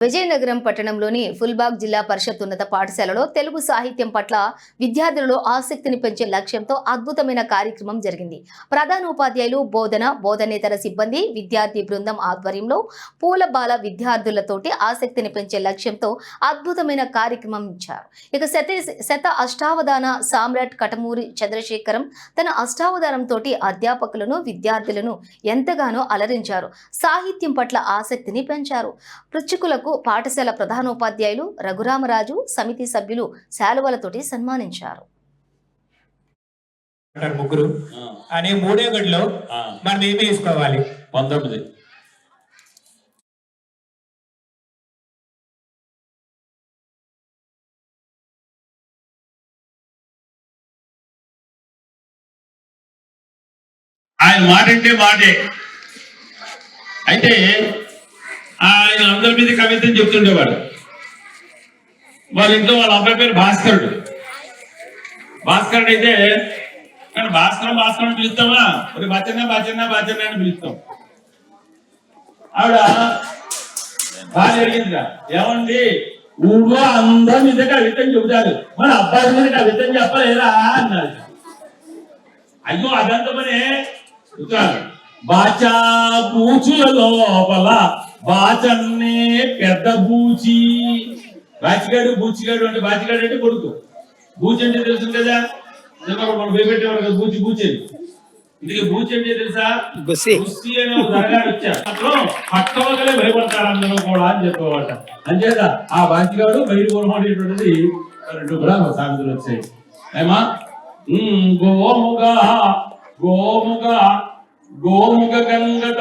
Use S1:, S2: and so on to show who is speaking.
S1: విజయనగరం పట్టణంలోని ఫుల్బాగ్ జిల్లా పరిషత్ ఉన్నత పాఠశాలలో తెలుగు సాహిత్యం పట్ల విద్యార్థులలో ఆసక్తిని పెంచే లక్ష్యంతో అద్భుతమైన కార్యక్రమం జరిగింది. ప్రధానోపాధ్యాయులు బోధన బోధనేతర సిబ్బంది విద్యార్థి బృందం ఆధ్వర్యంలో పూలబాల విద్యార్థులతోటి ఆసక్తిని పెంచే లక్ష్యంతో అద్భుతమైన కార్యక్రమం ఇచ్చారు. ఇక శత శత అష్టావధాన సామ్రాట్ కటమూరి చంద్రశేఖరం తన అష్టావధానంతో అధ్యాపకులను విద్యార్థులను ఎంతగానో అలరించారు. సాహిత్యం పట్ల ఆసక్తిని పెంచారు. పృచ్ఛకులకు పాఠశాల ప్రధానోపాధ్యాయులు రఘురామరాజు సమితి సభ్యులు శాలువలతోటి సన్మానించారు.
S2: ముగ్గురు. అనే మూడే గడిలో మనం ఏమి వేసుకోవాలి
S3: పంతొమ్మిది. ఆయన మాట అంటే మాటే. అయితే అందరి మీద కవిత్వం చెప్తుండేవాడు. వాళ్ళ ఇంట్లో వాళ్ళ అబ్బాయి పేరు భాస్కరుడు. భాస్కరుడు అయితే కానీ భాస్కరం భాస్కరం అని పిలుస్తామా ఒక బచ్చన్న బచ్చన్న బచ్చన్న అని పిలుస్తాం. ఆవిడ బాగా జరిగిందిరా. ఏమండి? ఊళ్ళో అందరి మీద కవిత్వం చెబుతారు. మన అబ్బాయి మీద కవిత్వం చెప్పలేరా? అన్నారు అయ్యో అదంతా మనే బాచా పూచుల లోపల బాచన్నే పెద్ద బూచి. బాచిగాడు బూచిగాడు అంటే బాచిగాడు అంటే కొడుకు. బూచి అంటే తెలుసు కదా? చిన్నప్పుడు మనం భయపెట్టేవాడు కదా బూచి బూచేది ఇందుకే బూచి అంటే తెలుసా?
S4: గుస్సి.
S3: గుస్సి అనే ఒక దరగాడు వచ్చారు అప్పుడు పట్టవగలే భయపడతారు అందరూ కూడా అని చెప్పేవాట అంచేత ఆ బాచిగాడు బయట కొనబడేటువంటిది రెండు కూడా సామెతలు వచ్చాయి. ఏమా? గోముగా గోముగా గోముగ గంగట